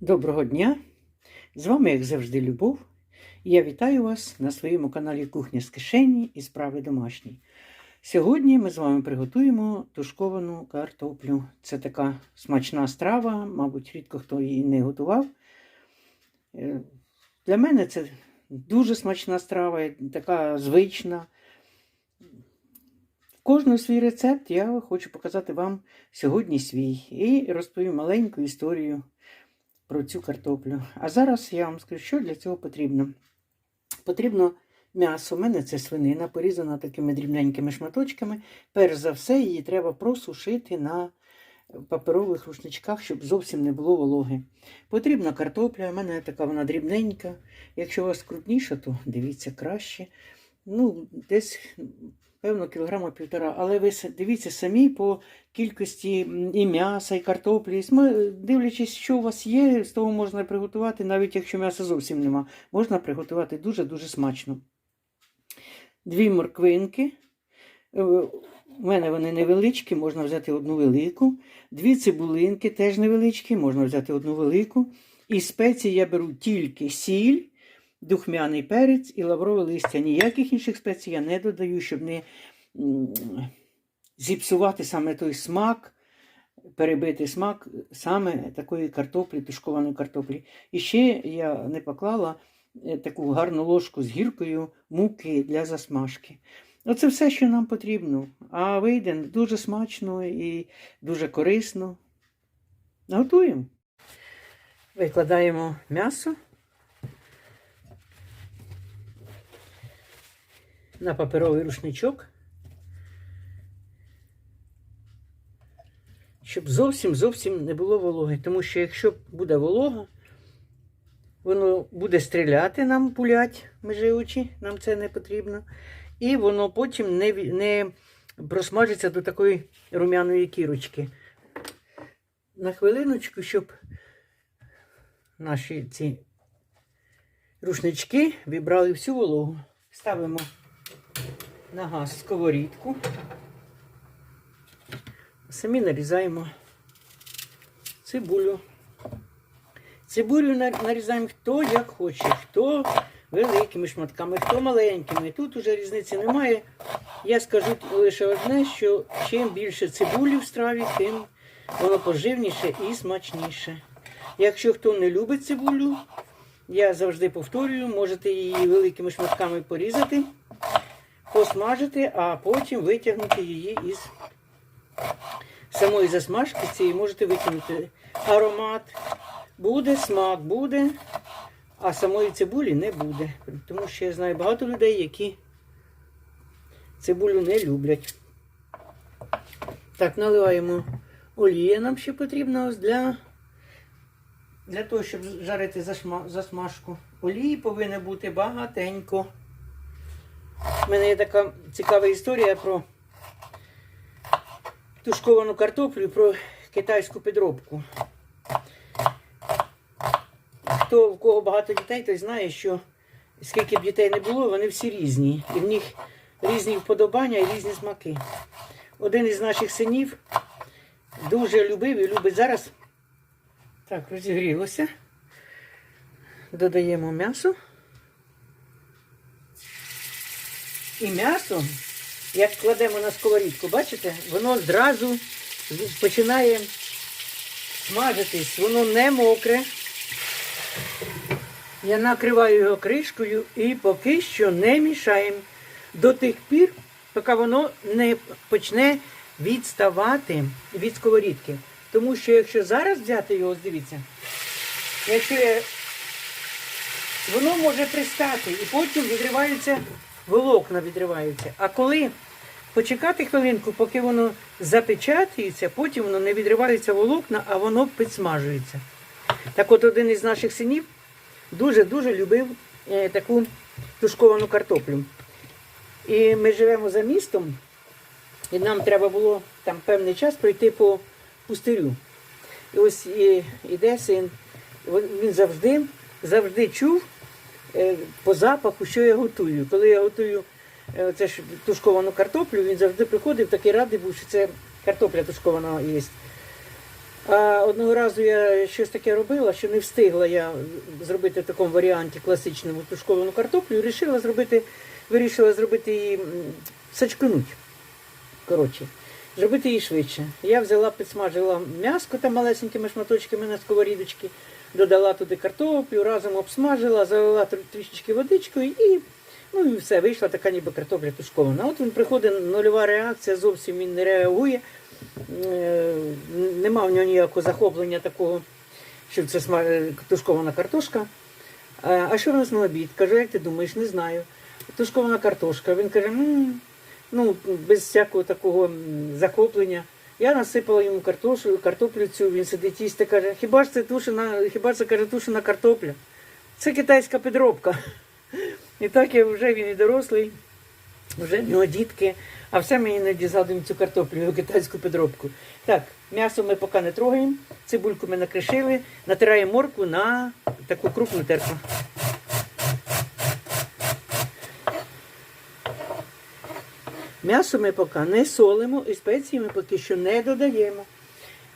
Доброго дня! З вами, як завжди, Любов. І я вітаю вас на своєму каналі Кухня з кишені і справи домашні. Сьогодні ми з вами приготуємо тушковану картоплю. Це така смачна страва, мабуть, рідко хто її не готував. Е, Для мене це дуже смачна страва, така звична. Кожний свій рецепт я хочу показати вам сьогодні свій і розповім маленьку історію про цю картоплю. А зараз я вам скажу, що для цього потрібно. Потрібно м'ясо. У мене це свинина, порізана такими дрібненькими шматочками. Перш за все, її треба просушити на паперових рушничках, щоб зовсім не було вологи. Потрібна картопля, у мене така вона дрібненька. Якщо у вас крупніша, то дивіться краще. Ну, десь, певно, кілограма півтора. Але ви дивіться самі по кількості і м'яса, і картоплі. Дивлячись, що у вас є, з того можна приготувати, навіть якщо м'яса зовсім нема, можна приготувати дуже-дуже смачно. Дві морквинки. Е, У мене вони невеличкі, можна взяти одну велику. Дві цибулинки теж невеличкі, можна взяти одну велику. І спеції я беру тільки сіль, духмяний перець і лаврове листя. Ніяких інших спецій я не додаю, щоб не зіпсувати саме той смак, перебити смак саме такої картоплі, тушкованої картоплі. І ще я не поклала е, таку гарну ложку з гіркою муки для засмажки. Оце все, що нам потрібно. А вийде дуже смачно і дуже корисно. Готуємо. Викладаємо м'ясо на паперовий рушничок, щоб зовсім зовсім не було вологи. Тому що якщо буде волога, воно буде стріляти нам, пулять межі очі, нам це не потрібно. І воно потім не, не просмажиться до такої румяної кірочки. На хвилиночку, щоб наші ці рушнички вібрали всю вологу. Ставимо на газ сковорідку. Самі нарізаємо цибулю. Цибулю нарізаємо хто як хоче, хто великими шматками, хто маленькими. Тут уже різниці немає. Я скажу лише одне, що чим більше цибулі в страві, тим воно поживніше і смачніше. Якщо хто не любить цибулю, я завжди повторюю, можете її великими шматками порізати, посмажити, а потім витягнути її із самої засмажки цієї можете витягнути аромат. Буде, смак буде, а самої цибулі не буде. Тому що я знаю багато людей, які цибулю не люблять. Так, наливаємо олія нам ще потрібно ось для, для того, щоб жарити засмажку. Олії повинно бути багатенько. У мене є така цікава історія про тушковану картоплю, про китайську підробку. Хто в кого багато дітей, той знає, що скільки б дітей не було, вони всі різні. І в них різні вподобання і різні смаки. Один із наших синів дуже любив і любить зараз. Так, розігрілося. Додаємо м'ясо. І м'ясо, як кладемо на сковорідку, бачите, воно зразу починає смажитись, воно не мокре. Я накриваю його кришкою і поки що не мішаємо до тих пір, поки воно не почне відставати від сковорідки. Тому що якщо зараз взяти його, дивіться, якщо я... воно може пристати і потім відриваються волокна відриваються. А коли почекати хвилинку, поки воно запечатується, потім воно не відриваються волокна, а воно підсмажується. Так от один із наших синів дуже-дуже любив е, таку тушковану картоплю. І ми живемо за містом, і нам треба було там певний час пройти по пустирю. І ось і, іде син, він завжди, завжди чув е, по запаху, що я готую. Коли я готую е, це ж тушковану картоплю, він завжди приходив, такий радий був, що це картопля тушкована є. А одного разу я щось таке робила, що не встигла я зробити в такому варіанті класичному тушковану картоплю вирішила зробити, вирішила зробити її сачкануть. Коротше, зробити її швидше. Я взяла, підсмажила м'яско там малесенькими шматочками на сковорідочки, додала туди картоплю, разом обсмажила, залила трішечки водичкою і, ну, і все, вийшла така ніби картопля тушкована. От він приходить, нульова реакція, зовсім він не реагує. Е, Нема в нього ніякого захоплення такого, що це е, тушкована картошка. А а що в нас на обід? Кажу, як ти думаєш, не знаю. Тушкована картошка. Він каже, ну, без всякого такого захоплення. Я насипала йому картошу, картоплю цю, він сидить їсть і каже, хіба ж це тушена, хіба це каже, тушена картопля? Це китайська підробка. І так я вже він і дорослий, вже в нього дітки, а все ми іноді згадуємо цю картоплю, китайську підробку. Так, м'ясо ми поки не трогаємо, цибульку ми накришили, натираємо моркву на таку крупну терку. М'ясо ми поки не солимо і спеції ми поки що не додаємо.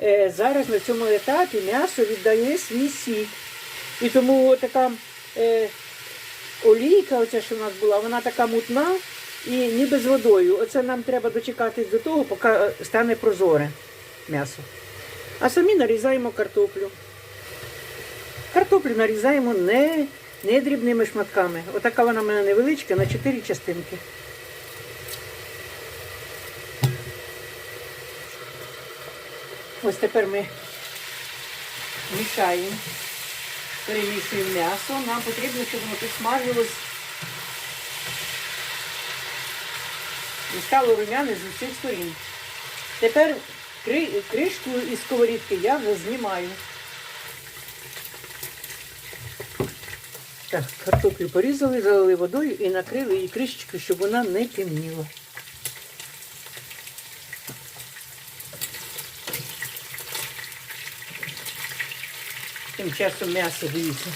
Е, зараз на цьому етапі м'ясо віддає свій сік. І тому така е, олійка, оця, що в нас була, вона така мутна і ніби з водою. Оце нам треба дочекатись до того, поки е, стане прозоре м'ясо. А самі нарізаємо картоплю. Картоплю нарізаємо не, не дрібними шматками. Отака вона в мене невеличка на 4 частинки. Ось тепер ми мішаємо, перемішуємо м'ясо. Нам потрібно, щоб воно підсмажилось і стало румяне з усіх сторін. Тепер кри- кришку із сковорідки я вже знімаю. Так, картоплю порізали, залили водою і накрили її кришечкою, щоб вона не темніла. Часом м'ясо дивіться.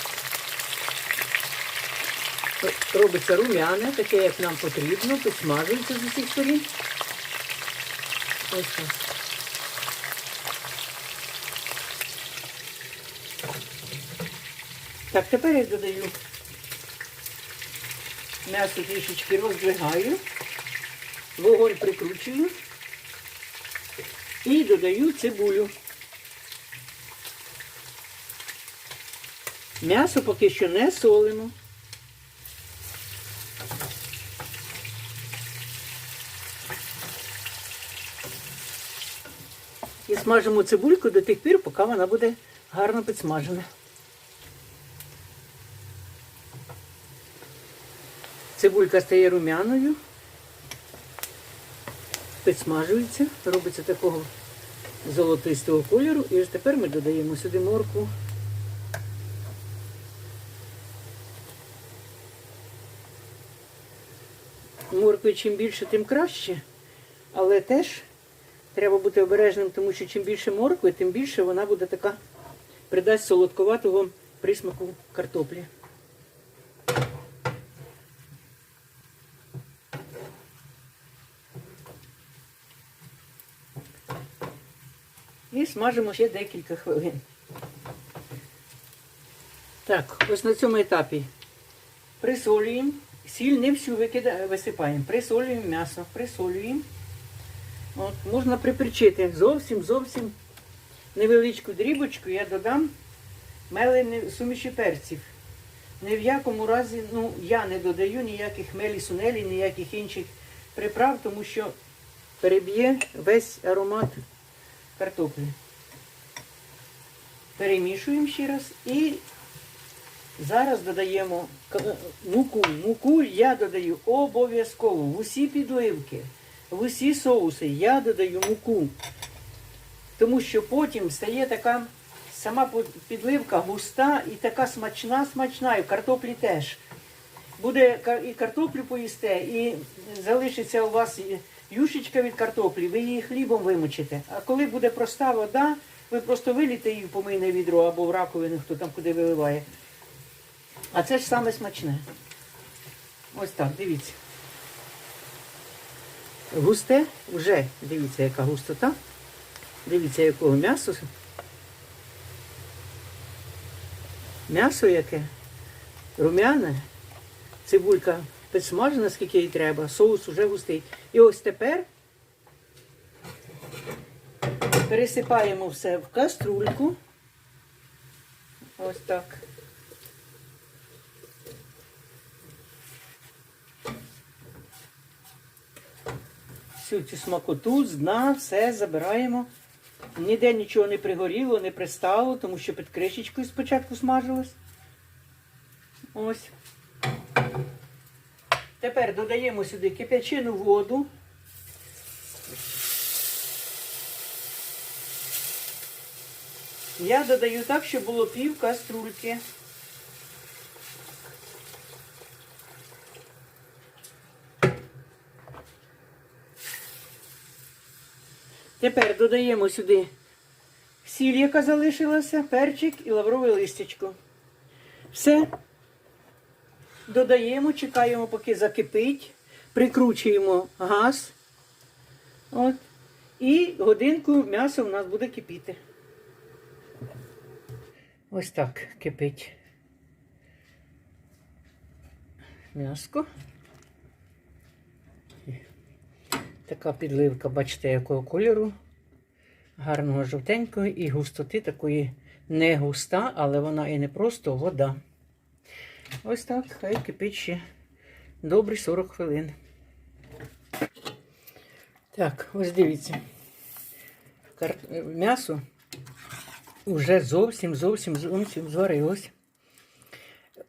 Робиться рум'яне, таке, як нам потрібно, підсмажується з усіх сторін. Ось так. Так, тепер я додаю м'ясо трішечки роздвигаю, вогонь прикручую і додаю цибулю. М'ясо поки що не солимо. І смажимо цибульку до тих пір, поки вона буде гарно підсмажена. Цибулька стає румяною, підсмажується, робиться такого золотистого кольору. І ось тепер ми додаємо сюди моркву. Моркви чим більше, тим краще. Але теж треба бути обережним, тому що чим більше моркви, тим більше вона буде така, придасть солодковатого присмаку картоплі. І смажимо ще декілька хвилин. Так, ось на цьому етапі присолюємо. Сіль не всю висипаємо. Присолюємо м'ясо, присолюємо. От, можна приперчити зовсім зовсім невеличку дрібочку. Я додам мелені суміші перців. Ні в якому разі, ну, я не додаю ніяких мелі, сунелі, ніяких інших приправ, тому що переб'є весь аромат картоплі. Перемішуємо ще раз і Зараз додаємо муку. Муку я додаю обов'язково. В усі підливки, в усі соуси я додаю муку. Тому що потім стає така сама підливка густа і така смачна, смачна, і в картоплі теж. Буде і картоплю поїсте, і залишиться у вас юшечка від картоплі, ви її хлібом вимочите. А коли буде проста вода, ви просто виліте її в помийне відро або в раковину, хто там куди виливає. А це ж саме смачне. Ось так, дивіться. Густе, вже дивіться, яка густота. Дивіться, якого м'ясо. М'ясо яке, рум'яне, цибулька підсмажена, скільки їй треба, соус вже густий. І ось тепер пересипаємо все в каструльку. Ось так. Всю цю смакоту з дна все забираємо. Ніде нічого не пригоріло, не пристало, тому що під кришечкою спочатку смажилось. Ось. Тепер додаємо сюди кип'ячену воду. Я додаю так, щоб було пів каструльки. Тепер додаємо сюди сіль, яка залишилася, перчик і лаврове листячко. Все. Додаємо, чекаємо, поки закипить, прикручуємо газ. От. І годинку м'ясо у нас буде кипіти. Ось так кипить м'яско. Така підливка, бачите, якого кольору. Гарного жовтенького і густоти такої не густа, але вона і не просто вода. Ось так, хай кипить ще добрі 40 хвилин. Так, ось дивіться. М'ясо вже зовсім, зовсім, зовсім зварилось.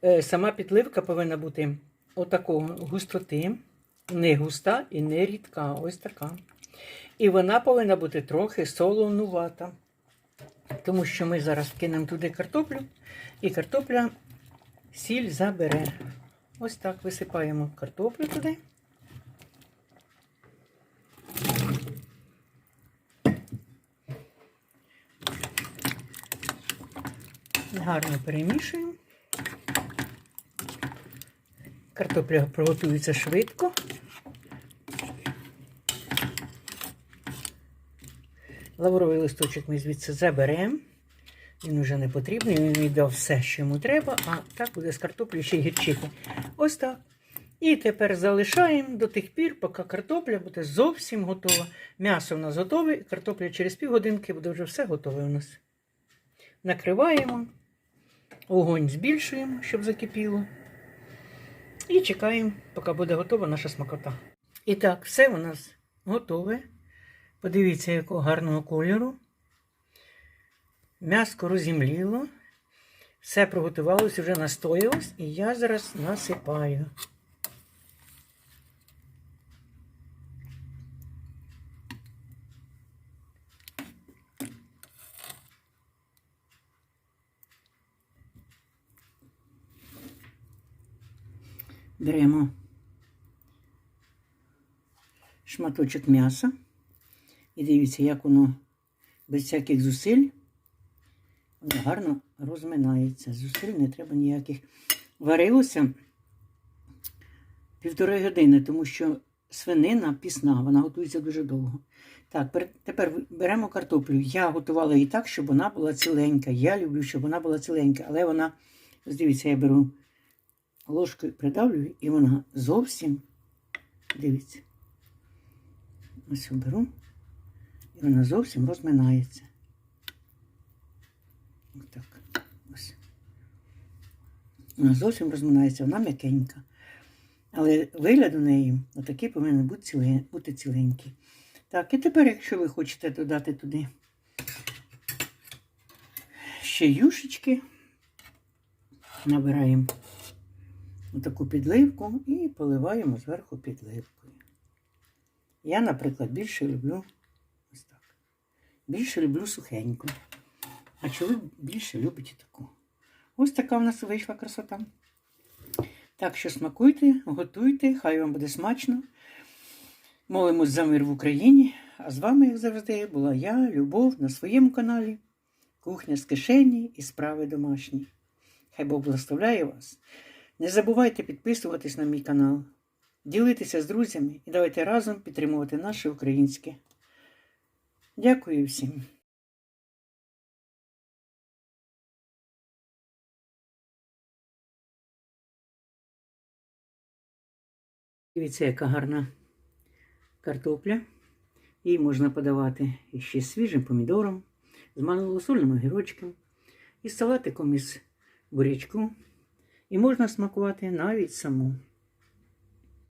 Е, Сама підливка повинна бути отакого густоти, не густа і не рідка. Ось така. І вона повинна бути трохи солонувата. Тому що ми зараз кинемо туди картоплю, і картопля сіль забере. Ось так висипаємо картоплю туди. Гарно перемішуємо. Картопля приготується швидко. Лавровий листочок ми звідси заберемо. Він вже не потрібний, він віддав все, що йому треба, а так буде з картоплею ще й гірчити. Ось так. І тепер залишаємо до тих пір, поки картопля буде зовсім готова. М'ясо у нас готове, картопля через півгодинки буде вже все готове у нас. Накриваємо, огонь збільшуємо, щоб закипіло. І чекаємо, поки буде готова наша смакота. І так, все у нас готове. Подивіться, якого гарного кольору. М'яско розімліло. Все приготувалося, вже настоялось, і я зараз насипаю. Беремо шматочок м'яса. І дивіться, як воно без всяких зусиль воно гарно розминається. Зусиль не треба ніяких. Варилося півтори години, тому що свинина пісна, вона готується дуже довго. Так, тепер беремо картоплю. Я готувала її так, щоб вона була ціленька. Я люблю, щоб вона була ціленька, але вона, дивіться, я беру ложкою придавлюю, і вона зовсім, дивіться, ось беру, і вона зовсім розминається. Ось так. Ось. Вона зовсім розминається, вона м'якенька. Але вигляд у неї отакий повинен бути, бути ціленький. Так, і тепер, якщо ви хочете додати туди ще юшечки, набираємо таку підливку і поливаємо зверху підливкою. Я, наприклад, більше люблю. Більше люблю сухеньку. А чоловік більше любить таку. Ось така в нас вийшла красота. Так що смакуйте, готуйте, хай вам буде смачно. Молимось за мир в Україні. А з вами, як завжди, була я, Любов, на своєму каналі. Кухня з кишені і справи домашні. Хай Бог благословляє вас. Не забувайте підписуватись на мій канал, ділитися з друзями і давайте разом підтримувати наше українське. Дякую всім. Дивіться, яка гарна картопля. Її можна подавати ще з свіжим помідором, з малосольним огірочком, і салатиком із бурячком. І можна смакувати навіть саму.